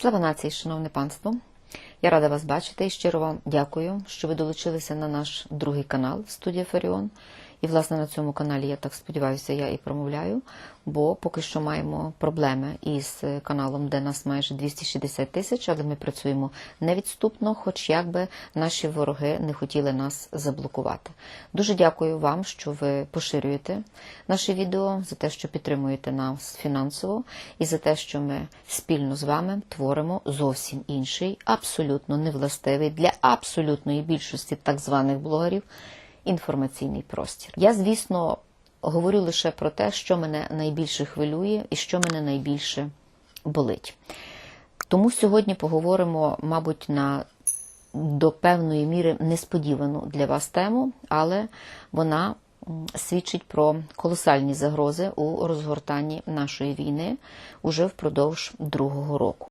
Слава нації, шановне панство! Я рада вас бачити і щиро вам дякую, що ви долучилися на наш другий канал Студія Фаріон. І, власне, на цьому каналі, я так сподіваюся, я і промовляю, бо поки що маємо проблеми із каналом, де нас майже 260 тисяч, але ми працюємо невідступно, хоч якби наші вороги не хотіли нас заблокувати. Дуже дякую вам, що ви поширюєте наші відео, за те, що підтримуєте нас фінансово, і за те, що ми спільно з вами творимо зовсім інший, абсолютно невластивий для абсолютної більшості так званих блогерів інформаційний простір. Я, звісно, говорю лише про те, що мене найбільше хвилює і що мене найбільше болить. Тому сьогодні поговоримо, мабуть, на до певної міри несподівану для вас тему, але вона свідчить про колосальні загрози у розгортанні нашої війни уже впродовж другого року.